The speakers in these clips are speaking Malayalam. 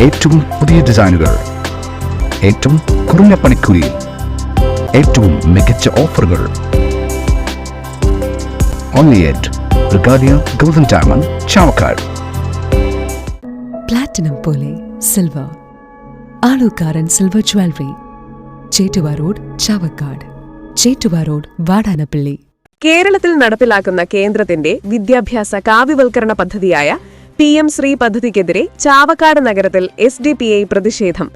ഏറ്റവും പുതിയ ഡിസൈനുകൾ. ഏറ്റവും കുറഞ്ഞ പണിക്കൂലിയിൽ ഏറ്റവും മികച്ച ഓഫറുകൾ. Only at Regalia golden diamond Chavakkad platinum പോലെ silver Alukkaran silver jewellery Chettuva road Chavakkad Chettuva road Vadanappally കേരളത്തിൽ നടപ്പിലാക്കുന്ന കേന്ദ്രത്തിന്റെ വിദ്യാഭ്യാസ കാവ്യവൽക്കരണ പദ്ധതിയായ പി എം ശ്രീ പദ്ധതിക്കെതിരെ ചാവക്കാട് നഗരത്തിൽ എസ് ഡി പി ഐ പ്രതിഷേധം.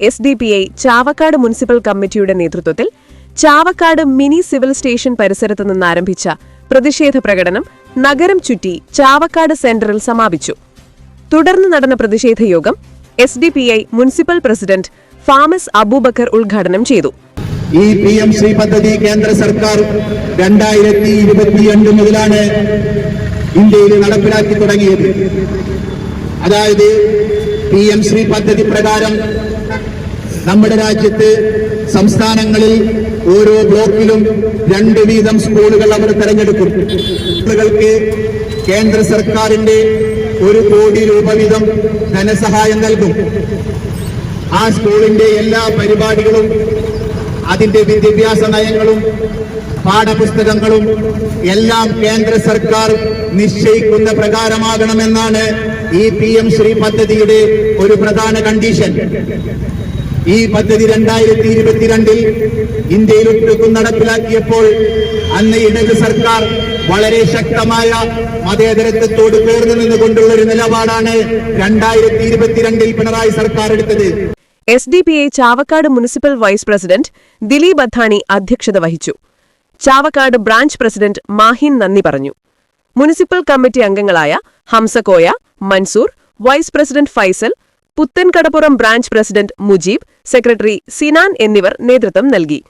S D P I Chavakkad municipal കമ്മിറ്റിയുടെ നേതൃത്വത്തിൽ ചാവക്കാട് മിനി സിവിൽ സ്റ്റേഷൻ പരിസരത്ത് നിന്ന് ആരംഭിച്ച പ്രതിഷേധ പ്രകടനം നഗരം ചുറ്റി ചാവക്കാട് സെന്ററിൽ സമാപിച്ചു. തുടർന്ന് നടന്ന പ്രതിഷേധ യോഗം S D P I municipal president famous Abubakar ഉദ്ഘാടനം ചെയ്തു. ഈ പി എം ശ്രീ പദ്ധതി കേന്ദ്ര സർക്കാർ രണ്ടായിരത്തി ഇരുപത്തിരണ്ട് മുതലാണ് ഇന്ത്യയിൽ നടപ്പിലാക്കി തുടങ്ങിയത്. അതായത് പി എം ശ്രീ പദ്ധതി പ്രകാരം നമ്മുടെ രാജ്യത്ത് സംസ്ഥാനങ്ങളിൽ ഓരോ ബ്ലോക്കിലും രണ്ട് വീതം സ്കൂളുകൾ അവർ തെരഞ്ഞെടുക്കും. സ്കൂളുകൾക്ക് കേന്ദ്ര സർക്കാരിന്റെ ഒരു കോടി രൂപ വീതം ധനസഹായം നൽകും. ആ സ്കൂളിന്റെ എല്ലാ പരിപാടികളും അതിന്റെ വിദ്യാഭ്യാസ നയങ്ങളും പാഠപുസ്തകങ്ങളും എല്ലാം കേന്ദ്ര സർക്കാർ നിശ്ചയിക്കുന്ന പ്രകാരമാകണമെന്നാണ് ഈ പി എം ശ്രീ പദ്ധതിയുടെ ഒരു പ്രധാന കണ്ടീഷൻ ഈ പദ്ധതി രണ്ടായിരത്തി ഇരുപത്തിരണ്ടിൽ ഇന്ത്യയിൽ ഒട്ടുക്കും നടപ്പിലാക്കിയപ്പോൾ അന്ന് ഇടത് സർക്കാർ വളരെ ശക്തമായ മതേതരത്വത്തോട് ചേർന്ന് നിന്നുകൊണ്ടുള്ള ഒരു നിലപാടാണ് രണ്ടായിരത്തി ഇരുപത്തിരണ്ടിൽ പിണറായി സർക്കാർ എടുത്തത്. S D P I Chavakkad municipal vice president Dileep Adhani അധ്യക്ഷത വഹിച്ചു. ചാവക്കാട് ബ്രാഞ്ച് പ്രസിഡന്റ് മാഹിൻ നന്ദി പറഞ്ഞു. മുനിസിപ്പൽ കമ്മിറ്റി അംഗങ്ങളായ Hamzakoya Mansoor vice president Faisal Puthenkadappuram branch president Mujeeb secretary Sinan എന്നിവർ നേതൃത്വം നൽകി.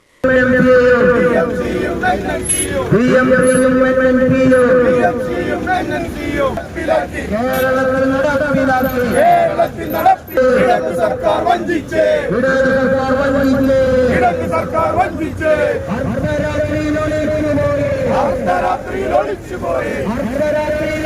അർദ്ധരാത്രിയിൽ ഒളിച്ചുപോയി അർദ്ധരാത്രിയിൽ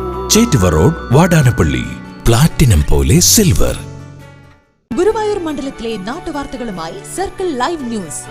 Chettuva road Vadanappally platinum പോലെ സിൽവർ. ഗുരുവായൂർ മണ്ഡലത്തിലെ നാട്ടുവാർത്തകളുമായി സർക്കിൾ ലൈവ് ന്യൂസ്.